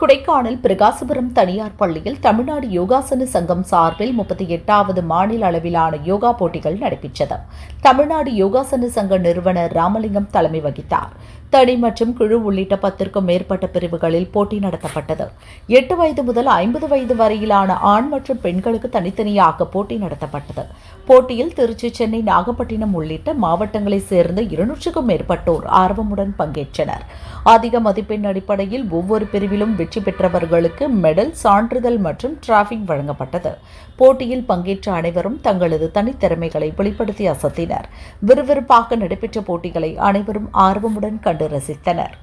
கொடைக்கானல் பிரகாசபுரம் தனியார் பள்ளியில் தமிழ்நாடு யோகாசன சங்கம் சார்பில் முப்பத்தி எட்டாவது மாநில அளவிலான யோகா போட்டிகள் நடைபெற்றது. தமிழ்நாடு யோகாசன சங்க நிறுவனர் ராமலிங்கம் தலைமை வகித்தார். தனி மற்றும் குழு உள்ளிட்ட பத்திற்கும் மேற்பட்ட பிரிவுகளில் போட்டி நடத்தப்பட்டது. எட்டு வயது முதல் ஐம்பது வயது வரையிலான ஆண் மற்றும் பெண்களுக்கு தனித்தனியாக போட்டி நடத்தப்பட்டது. போட்டியில் திருச்சி சென்னை நாகப்பட்டினம் உள்ளிட்ட மாவட்டங்களைச் சேர்ந்த இருநூற்றுக்கும் மேற்பட்டோர் ஆர்வமுடன் பங்கேற்றனர். அதிக மதிப்பெண் அடிப்படையில் ஒவ்வொரு பிரிவிலும் வெற்றி பெற்றவர்களுக்கு மெடல் சான்றிதழ் மற்றும் டிராஃபிக் வழங்கப்பட்டது. போட்டியில் பங்கேற்ற அனைவரும் தங்களது தனித்திறமைகளை வெளிப்படுத்தி அசத்தினர். விறுவிறுப்பாக நடைபெற்ற போட்டிகளை அனைவரும் ஆர்வமுடன் கண்டு ரசித்தனர்.